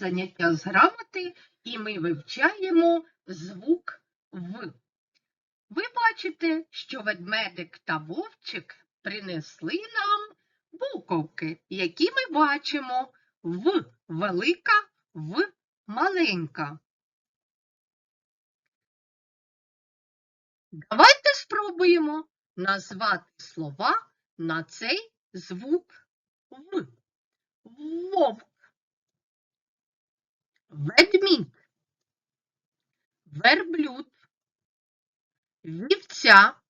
заняття з грамоти, і ми вивчаємо звук В. Ви бачите, що ведмедик та вовчик принесли нам буковки, які ми бачимо В велика, В маленька. Давайте спробуємо назвати слова на цей звук В. Вовк, ведмідь, верблюд, вівця,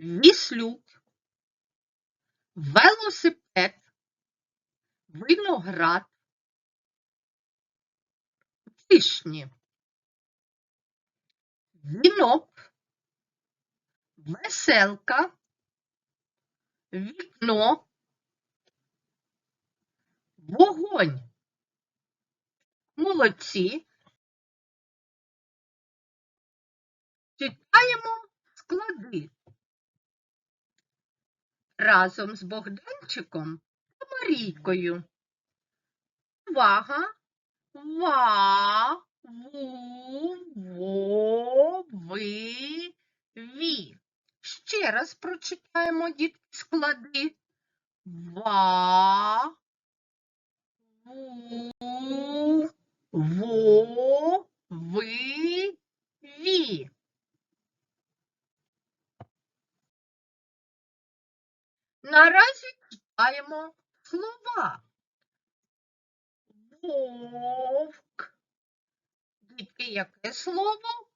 віслюк, велосипед, виноград, вишні, вінок, веселка, вікно, вогонь. Молодці. Читаємо склади. Разом з Богданчиком та Марійкою. Увага! Ва, ву, во, ви, ві. Ще раз прочитаємо дітки склади. Ва, ву, во, ви. Наразі читаємо слова. Вовк. Дітки, яке слово?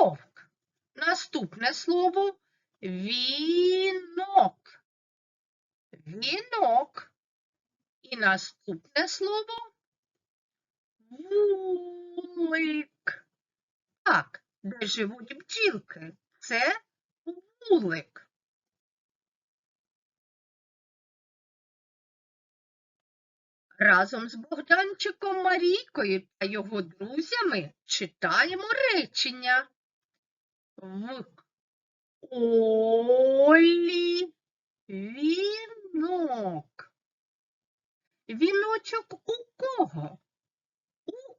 Вовк. Наступне слово вінок. Вінок. І наступне слово вулик. Так, де живуть бджілки? Це вулик. Разом з Богданчиком Марійкою та його друзями читаємо речення. В Олі вінок. Віночок у кого?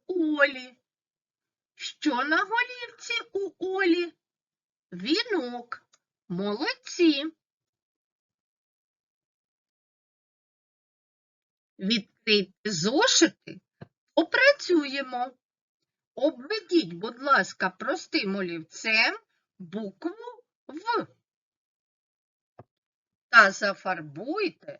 Олі. Що на голівці у Олі? Вінок. Молодці. Відкрийте зошити, попрацюємо. Обведіть, будь ласка, простим олівцем букву В. Та зафарбуйте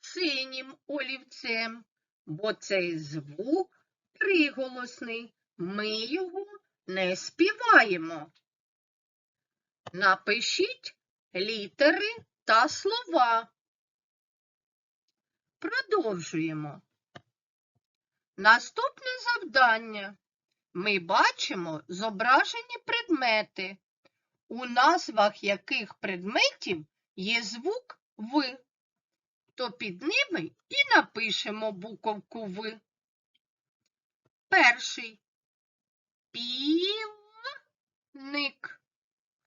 синім олівцем, бо цей звук приголосний. Ми його не співаємо. Напишіть літери та слова. Продовжуємо. Наступне завдання. Ми бачимо зображені предмети, у назвах яких предметів є звук В, то під ними і напишемо буковку В. Перший півник.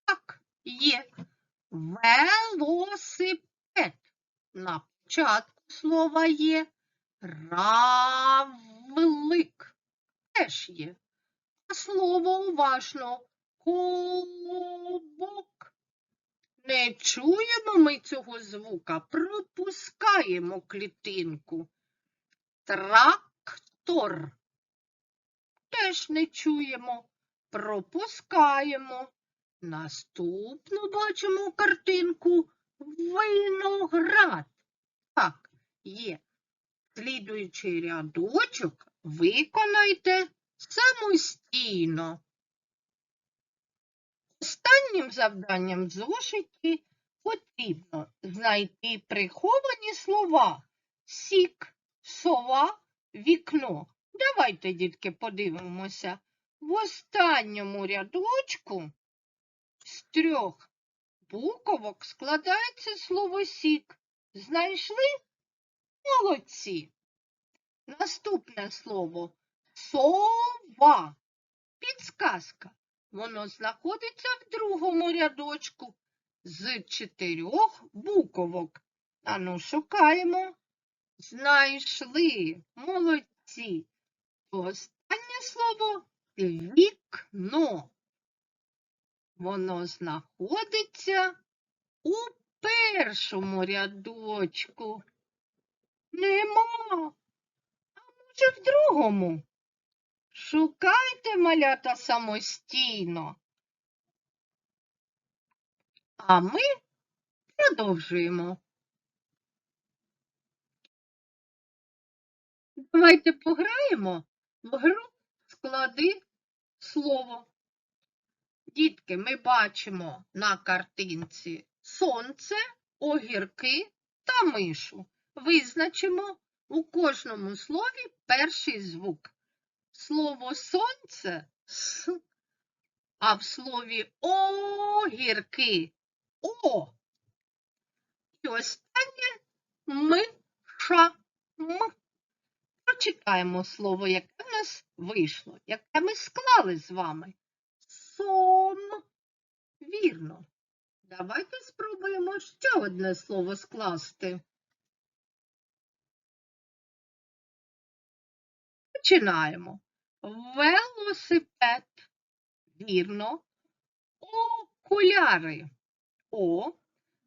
Так, є велосипед. На початку слова є равлик. Теж є. А слово уважно колобок. Не чуємо ми цього звука, пропускаємо клітинку. Трактор. Теж не чуємо, пропускаємо. Наступну бачимо картинку виноград. Так, є. Слідуючий рядочок виконайте самостійно. Останнім завданням в зошиті потрібно знайти приховані слова сік, сова, вікно. Давайте, дітки, подивимося. В останньому рядочку з трьох буковок складається слово сік. Знайшли? Молодці. Наступне слово сова. Підсказка. Воно знаходиться в другому рядочку з чотирьох буковок. Ану, шукаємо. Знайшли. Молодці. Останнє слово вікно. Воно знаходиться у першому рядочку. Нема. А може в другому? Шукайте малята самостійно. А ми продовжуємо. Давайте пограємо в гру склади слово. Дітки, ми бачимо на картинці сонце, огірки та мишу. Визначимо у кожному слові перший звук. Слово сонце с, а в слові огірки о. І останнє миша м. Прочитаємо слово, яке в нас вийшло, яке ми склали з вами. Сон. Вірно. Давайте спробуємо ще одне слово скласти. Починаємо. Велосипед. Вірно. Окуляри. О.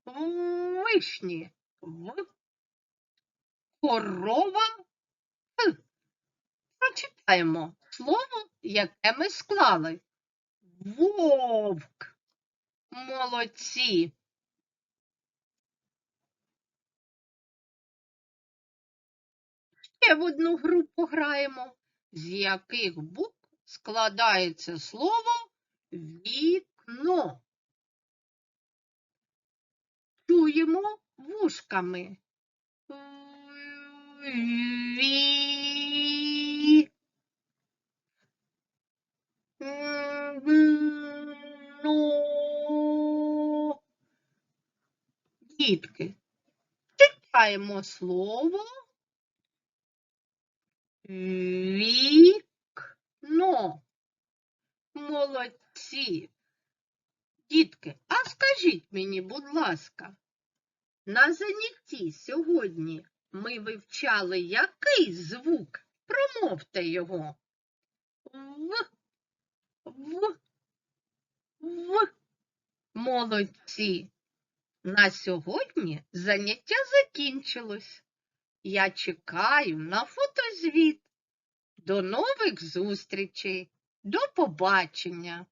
Вишні. В. Корова. Прочитаємо слово, яке ми склали. Вовк. Молодці. Ще в одну гру пограємо, з яких букв складається слово вікно. Чуємо вушками. Ві. Ну. Дітки, читаємо слово вікно. Молодці. Дітки, а скажіть мені, будь ласка, на занятті сьогодні ми вивчали який звук? Промовте його. В, в, в. Молодці. На сьогодні заняття закінчилось. Я чекаю на фотозвіт. До нових зустрічей. До побачення.